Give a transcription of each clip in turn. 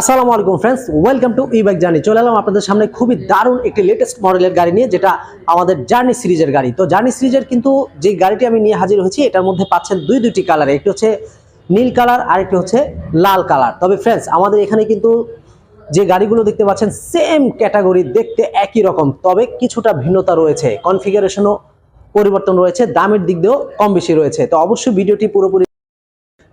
আসসালামু আলাইকুম friends welcome to E bike journey চলে এলাম আপনাদের সামনে খুবই দারুণ একটি লেটেস্ট মডেলের গাড়ি নিয়ে, যেটা আমাদের জার্নি সিরিজের গাড়ি। তো জার্নি সিরিজের কিন্তু যে গাড়িটি আমি নিয়ে হাজির হয়েছি, এটার মধ্যে পাচ্ছেন দুই দুইটি কালার একটি হচ্ছে নীল কালার আর একটি হচ্ছে লাল কালার তবে ফ্রেন্ডস আমাদের এখানে কিন্তু যে গাড়িগুলো দেখতে পাচ্ছেন সেম ক্যাটাগরি দেখতে একই রকম, তবে কিছুটা ভিন্নতা রয়েছে। কনফিগারেশনও পরিবর্তন রয়েছে, দামের দিক দিয়েও কম বেশি রয়েছে। তো অবশ্যই ভিডিওটি পুরোপুরি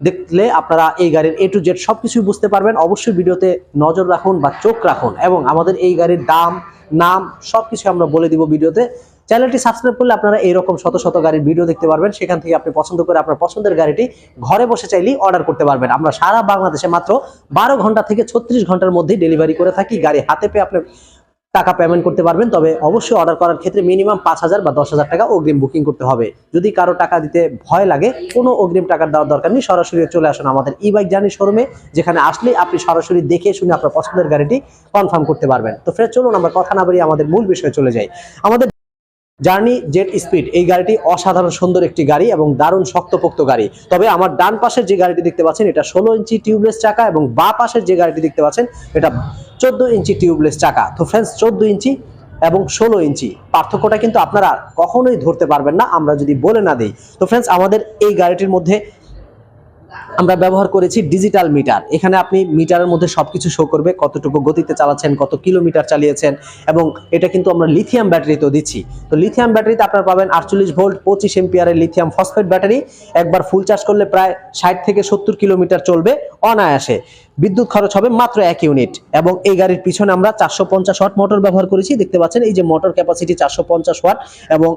দেখলে আপনারা এই গাড়ির এ টু জেড সবকিছুই বুঝতে পারবেন। অবশ্যই ভিডিওতে নজর রাখুন বা চোখ রাখুন এবং আমাদের এই গাড়ির দাম, নাম সব সবকিছু আমরা বলে দিব ভিডিওতে। চ্যানেলটি সাবস্ক্রাইব করলে আপনারা এইরকম শত শত গাড়ির ভিডিও দেখতে পারবেন। সেখান থেকে আপনি পছন্দ করে আপনার পছন্দের গাড়িটি ঘরে বসে চাইলেই অর্ডার করতে পারবেন। আমরা সারা বাংলাদেশে মাত্র বারো ঘণ্টা থেকে ছত্রিশ ঘণ্টার মধ্যে ডেলিভারি করে থাকি। গাড়ি হাতে পেয়ে আপনি টাকা পেমেন্ট করতে পারবেন, তবে অবশ্যই অর্ডার করার ক্ষেত্রে মিনিমাম পাঁচ হাজার বা দশ হাজার টাকা অগ্রিম বুকিং করতে হবে। যদি কারও টাকা দিতে ভয় লাগে, কোনো অগ্রিম টাকা দেওয়ার দরকার নেই, সরাসরি চলে আসুন আমাদের ই বাইক জার্নি শোরুমে যেখানে আসলে আপনি সরাসরি দেখে শুনে আপনার পছন্দের গাড়িটি কনফার্ম করতে পারবেন। তো ফ্রেন্ড চলুন আমরা কথা না বাড়িয়ে আমাদের মূল বিষয়ে চলে যাই। আমাদের জার্নি জেট স্পিড, এই গাড়িটি অসাধারণ সুন্দর একটি গাড়ি এবং দারুণ শক্তপোক্ত গাড়ি। তবে আমার ডান পাশের যে গাড়িটি দেখতে পাচ্ছেন, এটা ষোলো ইঞ্চি টিউবলেস চাকা এবং বা পাশের যে গাড়িটি দেখতে পাচ্ছেন, এটা চোদ্দ ইঞ্চি টিউবলেস চাকা। তো ফ্রেন্ডস চোদ্দ ইঞ্চি এবং ষোলো ইঞ্চি। পার্থক্যটা কিন্তু আপনারা কখনোই ধরতে পারবেন না, আমরা যদি বলে না দিই। তো ফ্রেন্ডস আমাদের এই গাড়িটির মধ্যে আমরা ব্যবহার করেছি ডিজিটাল মিটার এখানে আপনি মিটারের মধ্যে সবকিছু শো করবে, কতটুকু গতিতে চালাচ্ছেন, কত কিলোমিটার চালিয়েছেন, এবং এটা কিন্তু আমরা লিথিয়াম ব্যাটারিতেও দিচ্ছি। তো লিথিয়াম ব্যাটারিতে আপনারা পাবেন আটচল্লিশ ভোল্ট পঁচিশ এম্পিয়ারের লিথিয়াম ফসফেট ব্যাটারি একবার ফুল চার্জ করলে প্রায় ষাট থেকে সত্তর কিলোমিটার চলবে অনায়াসে। বিদ্যুৎ খরচ হবে মাত্র এক ইউনিট এবং এই গাড়ির পিছনে আমরা চারশো পঞ্চাশ ওয়াট মোটর ব্যবহার করেছি। দেখতে পাচ্ছেন এই যে মোটর ক্যাপাসিটি চারশো পঞ্চাশ ওয়াট এবং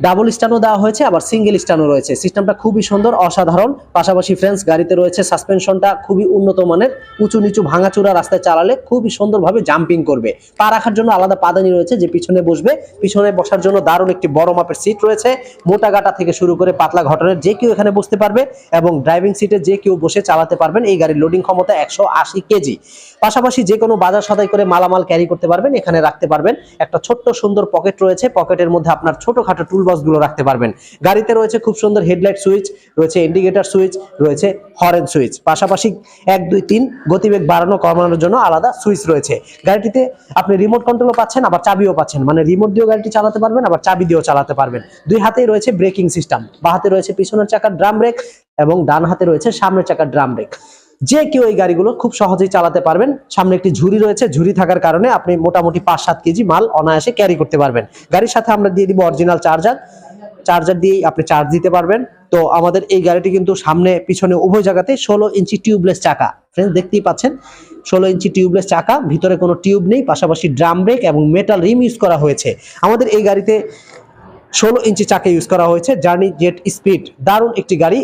ডাবল স্টানও দেওয়া হয়েছে, আবার সিঙ্গেল স্টানও রয়েছে। সিস্টেমটা খুবই সুন্দর, অসাধারণ। পাশাপাশি ফ্রেন্ডস গাড়িতে রয়েছে সাসপেনশনটা খুবই উন্নত মানের উঁচু নিচু ভাঙাচুরা রাস্তায় চালালে খুবই সুন্দরভাবে জাম্পিং করবে। পা রাখার জন্য আলাদা পাদানি রয়েছে, যে পিছনে বসবে, পিছনে বসার জন্য দারুণ একটি বড় মাপের সিট রয়েছে। মোটা গাটা থেকে শুরু করে পাতলা ঘটনের যে কেউ এখানে বসতে পারবে এবং ড্রাইভিং সিটে যে কেউ বসে চালাতে পারবেন, এই গাড়ির লোডিং ক্ষমতা একশো আশি কেজি। পাশাপাশি যে কোনো বাজার সদাই করে মালামাল ক্যারি করতে পারবেন, এখানে রাখতে পারবেন। একটা ছোট্ট সুন্দর পকেট রয়েছে পকেটের মধ্যে আপনার ছোটখাটো টুল গুলো রাখতে পারবেন। গাড়িতে রয়েছে খুব সুন্দর হেডলাইট সুইচ, রয়েছে ইন্ডিকেটর সুইচ, রয়েছে হরেন সুইচ। পাশাপাশি এক, দুই, তিন গতিবেগ বাড়ানো, কমানোর জন্য আলাদা সুইচ রয়েছে। গাড়িটিতে আপনি রিমোট কন্ট্রোলও পাচ্ছেন, আবার চাবিও পাচ্ছেন। মানে রিমোট দিয়েও গাড়িটি চালাতে পারবেন, আবার চাবি দিয়েও চালাতে পারবেন। দুই হাতেই রয়েছে ব্রেকিং সিস্টেম বা হাতে রয়েছে পিছনের চাকার ড্রাম ব্রেক এবং ডান হাতে রয়েছে সামনের চাকার ড্রাম ব্রেক যে কেউ এই গাড়িগুলো খুব সহজেই চালাতে পারবেন। সামনে একটি ঝুড়ি রয়েছে। ঝুড়ি থাকার কারণে আপনি মোটামুটি পাঁচ সাত কেজি মাল অনায়াসে ক্যারি করতে পারবেন। গাড়ির সাথে আমরা দিয়ে দিব অরিজিনাল চার্জার চার্জার দিয়েই আপনি চার্জ দিতে পারবেন। তো আমাদের এই গাড়িটি কিন্তু সামনে, পিছনে উভয় জায়গাতে ষোলো ইঞ্চি টিউবলেস চাকা। ফ্রেন্ডস দেখতেই পাচ্ছেন, ষোলো ইঞ্চি টিউবলেস চাকা, ভিতরে কোনো টিউব নেই, পাশাপাশি ড্রাম ব্রেক এবং মেটাল রিম ইউজ করা হয়েছে। আমাদের এই গাড়িতে ষোলো ইঞ্চি চাকা ইউজ করা হয়েছে। জার্নি জেট স্পিড দারুণ একটি গাড়ি।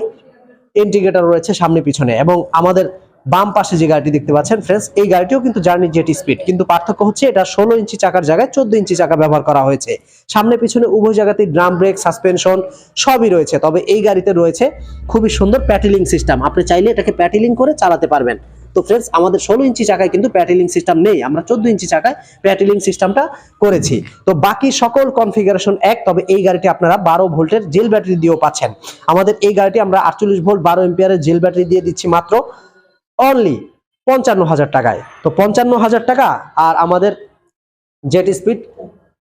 ইন্ডিকেটর রয়েছে সামনে পিছনে এবং আমাদের বাম পাশে যে গাড়িটি দেখতে পাচ্ছেন ফ্রেন্ডস এই গাড়িটিও কিন্তু জার্নি জেটি স্পিড কিন্তু পার্থক্য হচ্ছে এটা ষোলো ইঞ্চি চাকার জায়গায় চোদ্দ ইঞ্চি চাকা ব্যবহার করা হয়েছে। সামনে পিছনে উভয় জায়গাতেই ড্রাম ব্রেক সাসপেনশন সবই রয়েছে, তবে এই গাড়িতে রয়েছে খুবই সুন্দর প্যাটেলিং সিস্টেম আপনি চাইলে এটাকে প্যাটেলিং করে চালাতে পারবেন। তো ফ্রেন্ডস আমাদের ষোলো ইঞ্চি চাকায় কিন্তু প্যাটেলিং সিস্টেম নেই। আমরা চোদ্দ ইঞ্চি চাকায় প্যাটেলিং সিস্টেমটা করেছি। তো বাকি সকল কনফিগারেশন এক, তবে এই গাড়িটি আপনারা বারো ভোল্টের জেল ব্যাটারি দিয়েও পাচ্ছেন। আমাদের এই গাড়িটি আমরা আটচল্লিশ ভোল্ট বারো এম্পিয়ারের জেল ব্যাটারি দিয়ে দিচ্ছি মাত্র অনলি পঞ্চান্ন হাজার টাকায়। তো পঞ্চান্ন হাজার টাকা আর আমাদের jet speed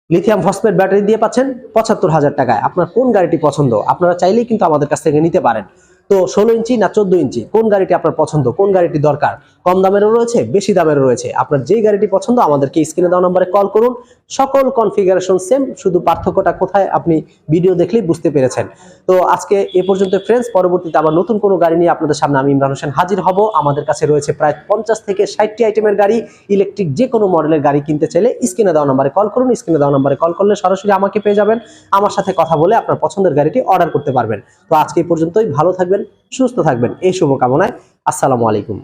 lithium phosphate battery দিয়ে পাচ্ছেন পঁচাত্তর হাজার টাকায়। আপনার কোন গাড়িটি পছন্দ? আপনারা চাইলেই কিন্তু আমাদের কাছ থেকে নিতে পারেন। তো ষোলো ইঞ্চি না চোদ্দ ইঞ্চি? কোন গাড়িটি আপনার পছন্দ? কোন গাড়িটি দরকার? কম দামেরও রয়েছে, বেশি দামেরও রয়েছে। আপনার যেই গাড়িটি পছন্দ, আমাদেরকে স্ক্রিনে দেওয়া নম্বরে কল করুন। সকল কনফিগারেশন সেম শুধু পার্থক্যটা কোথায় আপনি ভিডিও দেখলেই বুঝতে পেরেছেন। তো আজকে এ পর্যন্ত ফ্রেন্ডস পরবর্তীতে আবার নতুন কোনো গাড়ি নিয়ে আপনাদের সামনে আমি ইমরান হোসেন হাজির হব। আমাদের কাছে রয়েছে প্রায় পঞ্চাশ থেকে ষাটটি আইটেমের গাড়ি। ইলেকট্রিক যে কোনো মডেলের গাড়ি কিনতে চাইলে স্ক্রিনে দেওয়া নম্বরে কল করুন। স্ক্রিনে দেওয়া নম্বরে কল করলে সরাসরি আমাকে পেয়ে যাবেন। আমার সাথে কথা বলে আপনার পছন্দের গাড়িটি অর্ডার করতে পারবেন। তো আজকে এই পর্যন্তই। ভালো থাকবেন। সুস্থ থাকবেন। এই শুভকামনায় আসসালামু আলাইকুম।